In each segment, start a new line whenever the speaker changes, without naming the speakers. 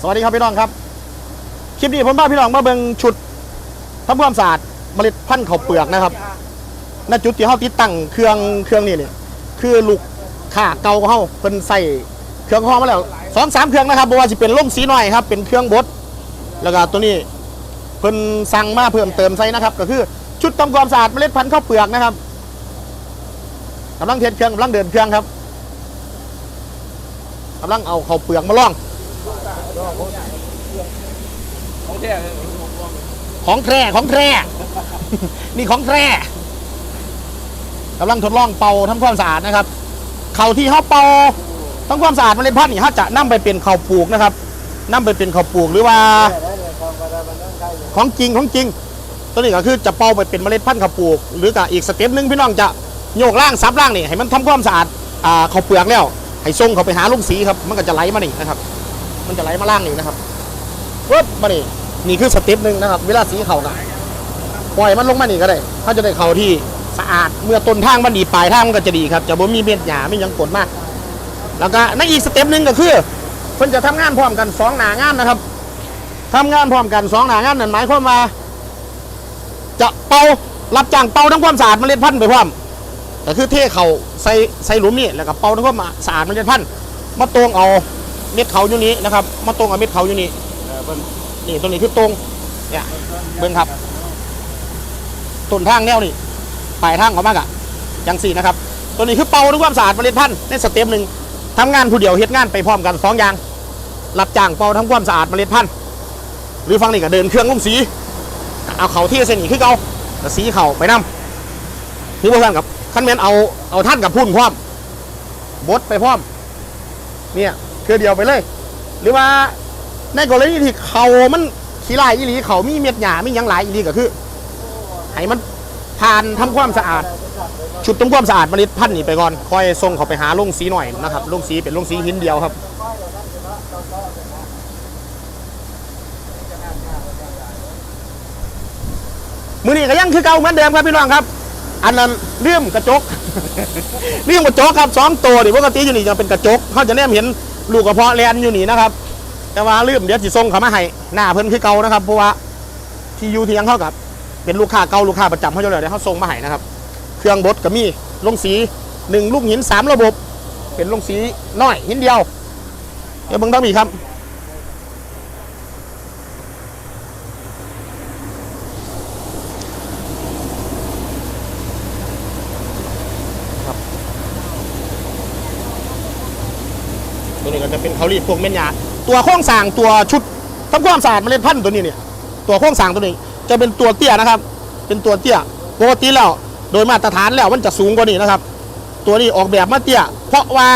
สวัสดีครับพี่น้องครับคลิปนี้ผมพาพี่น้องมาเบิ่งชุดทำความสะอาดเมล็ดพันธุ์ข้าวเปลือกนะครับณจุดที่เฮาติดตั้งเครื่องเครื่องนี่เนี่ยคือลูกค้าเก่าเฮาเพิ่นใส่เครื่องห้อมาแล้วสองสามเครื่องนะครับบ่ว่าสิเป็นล่มสีหน้อยครับ เป็นเครื่องบดแล้วก็ตัวนี้เพิ่นสั่งมาเพิ่มเติมใส่นะครับ ก็คือชุดทำความสะอาดเมล็ดพันธุ์ข้าวเปลือกนะครับกำลังเทสเครื่องกำลังเดินเครื่องครับกำลังเอาข้าวเปลือกมาล่อง
ของแท้
ของแท้ของแท้นี่ของแท้กำลังทดลองเป่าทำความสะอาดนะครับเข่าที่เขาเป่าทำความสะอาดเมล็ดพันธุ์นี่เขาจะนำไปเป็นข้าปลูกนะครับนำไปเป็นข้าปลูกหรือว่า ของจริงของจริง ตัวนี้ก็คือจะเป่าไปเป็นเมล็ดพันธุ์ข้าปลูก หรือกับอีกสเต็ปหนึ่งพี่น้องจะโยกล่างซับล่างนี่ให้มันทำความสะอาดอ่าข้าเปลือกแล้วให้ส่งเขาไปหาลุงสีครับมันก็จะไหลมานี่นะครับ มันจะไหลมาล่างนี่นะครับปึ๊บมานี่นี่คือสเต็ปหนึ่งนะครับ เวลาสีเขากันปล่อยมันลงมานี่ก็ได้เขาจะได้เขาที่สะอาดเมื่อต้นทางมันดีปลายทางมันก็จะดีครับ จะบ่มีเม็ดหยาไม่ยังกดมาก แล้วก็ในอีกสเต็ปหนึ่งก็คือเพิ่นจะทำงานพร้อมกันสองหนางานนะครับทำงานพร้อมกันสองหนางานนั่นหมายความว่า จะเป่ารับจ้างเป่าทั้งความสะอาดเมล็ดพันธุ์ไปพร้อมก็คือเทเขาใส่ใส่หลุมนี่แล้วก็เป่าทั้งความสะอาดเมล็ดพันธุ์มาตวงเอา เม็ดเขาอยู่นี้นะครับมาตวงเอาเม็ดเขาอยู่นี่เออเบิ่งนี่ตรงนี้คือตรงเนี่ยเบิ่งครับต้นทางแนวนี่ปลายทางเขามากอะจังสี่นะครับตัวนี้คือเป่าด้วยความสะอาดเมล็ดพันธุ์ในสเต็ปหนึ่งทำงานผู้เดียวเฮ็ดงานไปพร้อมกันสองอย่างรับจ้างเป่าทำความสะอาดเมล็ดพันธุ์หรือฟังนี่ก็เดินเครื่องลงสี เอาเขาที่เส้นนี้คือเอาแต่สีเขาไปนำคือพวกท่านกับขั้นแมนเอาเอาท่านกับพุ่นพร้อมบดไปพร้อมเนี่ย คือเดียวไปเลย หรือว่าในกรณีที่เขามันขี้ลายอีหลีเขามีเม็ดหยามียังหลายอีหลีก็คือให้มันผ่านทำความสะอาด ชุดทำความสะอาดเมล็ดพันธุ์นี่ไปก่อนค่อยส่งเขาไปหาลงสีหน่อยนะครับลงสีเป็นลงสีหินเดียวครับมือนี้ก็ยังคือเก่าเหมือนเดิมครับพี่น้องครับ อันนั้นเลื่อมกระจกเลื่อมกระจกครับสองตัวนี่ปกติอยู่นี่จะเป็นกระจกเขาจะแนมเห็น ลูกกระเพาะแลนอยู่นี่นะครับ แต่ว่าเลื่อมเดี๋ยวจิส่งเขามาให้หน้าเพิ่นคือเก่านะครับเพราะว่าที่อยู่ที่ยังเข้ากับ เป็นลูกค้าเก่าลูกค้าประจำเขาจะเลยเดี๋ยวเขาส่งมาให้นะครับ เครื่องบดก็มีลงสีหนึ่งลูกหินสามระบบ เป็นลงสีน้อยหินเดียวเดี๋ยวเบิ่งต้องมีครับ ก็จะเป็นเขารียกพวกเม็ดยาตัวโครงสร้างตัวชุดทำความสะอาดเมล็ดพันธุ์ตัวนี้เนี่ยตัวโครงสร้างตัวนี้จะเป็นตัวเตี้ยนะครับ เป็นตัวเตี้ยปกติแล้วโดยมาตรฐานแล้วมันจะสูงกว่านี้นะครับ ตัวนี้ออกแบบมาเตี้ยเพราะว่า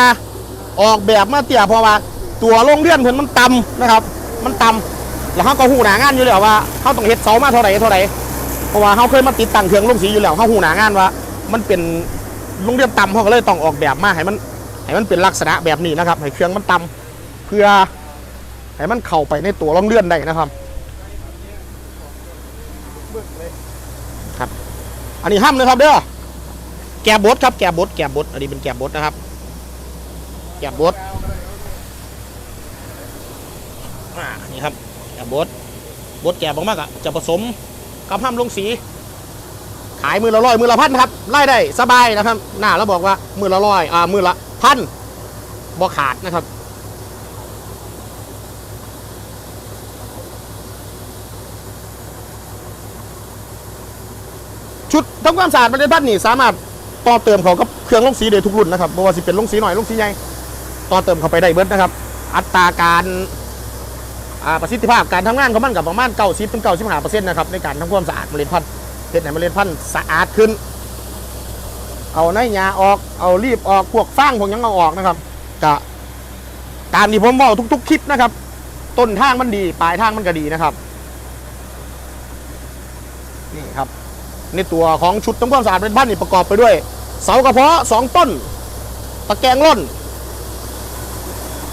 ออกแบบมาเตี้ยเพราะว่าตัวโรงเรือนเพิ่นมันต่ำนะครับ มันต่ำแล้วเขาก็หูหนางานอยู่แล้วว่าเขาต้องเฮ็ดเสามาเท่าไหร่เท่าไหร่เพราะว่าเขาเคยมาติดตั้งเครื่องลงสีอยู่แล้วเขาหูหนางานว่า มันเป็นโรงเรือนต่ำเขาก็เลยต้องออกแบบมาให้มัน ให้มันเป็นลักษณะแบบนี้นะครับให้เครื่องมันต่ำเพื่อให้มันเข้าไปในตัวร่องเลื่อนได้นะครับครับ อันนี้ห้ามเลยครับเด้อแกบบดครับแกบบดแกบบดอันนี้เป็นแกบบดนะครับ แกบบดอ่านี่ครับแกบบดบดแกบมากๆอะจะผสมกับห้ามลงสีขายมือละร้อยมือละพันครับไล่ได้สบายนะครับ หน้าเราบอกว่ามือละร้อยอ่ามือละ พันบ่ขาดนะครับ ชุดทำความสะอาดบริเวณบ้านนี่สามารถต่อเติมเขากับเครื่องลงสีได้ทุกรุ่นนะครับบ่ว่าสิเป็นลงสีหน่อยลงสีใหญ่ต่อเติมเข้าไปได้เบิดนะครับ อัตราการประสิทธิภาพการทำงานของมันกับประมาณเก้าสิบถึงเก้าสิบห้าเปอร์เซ็นต์นะครับในการทำความสะอาดเมล็ดพันธุ์เห็ดให้เมล็ดพันธุ์สะอาดขึ้น เอาในหญ้าออก เอารีบออกพวกฟางพวกยังเอาออกนะครับกะการที่ผมบอกทุก ๆ คลิปนะครับ ต้นทางมันดี ปลายทางมันก็ดีนะครับ นี่ครับ ในตัวของชุดทำความสะอาดเป็นบ้านนี่ประกอบไปด้วย เสากระเพาะสองต้น ตะแกรงร่น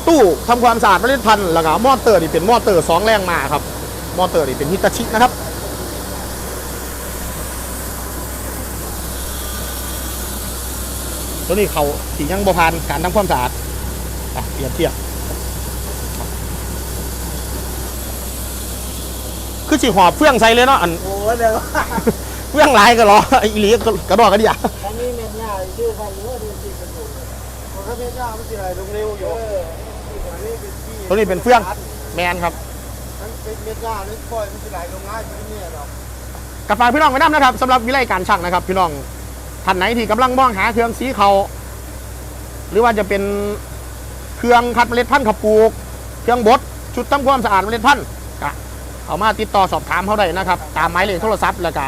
ตู้ทำความสะอาดเมล็ดพันธุ์แล้วก็มอเตอร์นี่เป็นมอเตอร์สองแรงมาครับ มอเตอร์นี่เป็นฮิตาชินะครับ ตัวนี้เขาสียังบผ่านการทำความสะอาดอะเปรียบเทียบคือสิหอบเฟื่องใส่เลยเนาะอัน
โอ้เดี๋ยว
เฟื่องหลายก็รออีหลีก็กระดอกกระเดีย
ทางนี้เม็ดหญ้าชื่อพันธุ์หรือว่าดูสิเป็นถูกมันก็เม็ดหญ้ามันสิไหลลงเร็วอยู่อันนี้เป็นที่
ตัวนี้เป็นเฟื่องแมนครับ
มันเป็นเม็ดหญ้านี่ปล่อยมันสิไหลลงง่ายที่นี่หรอก
กับฝากพี่น้องไว้น้ำนะครับสำหรับวิไลการช่างนะครับ พี่น้อง ท่านไหนที่กำลังมองหาเครื่องสีเขาหรือว่าจะเป็นเครื่องคัดเมล็ดพันธุ์ข้าวปลูก เครื่องบดชุดทำความสะอาดเมล็ดพันธุ์เอามาติดต่อสอบถามเขาได้นะครับ ตามหมายเลขโทรศัพท์แล้วก็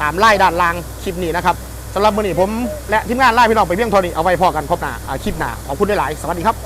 ตามไล่ด้านล่างคลิปนี้นะครับสำหรับมื้อนี้ผมและทีมงานไล่พี่น้องไปเพียงเท่านี้เอาไว้พอกันครบหน้าอาคลิปหน้าขอบคุณได้หลายสวัสดี
ครับ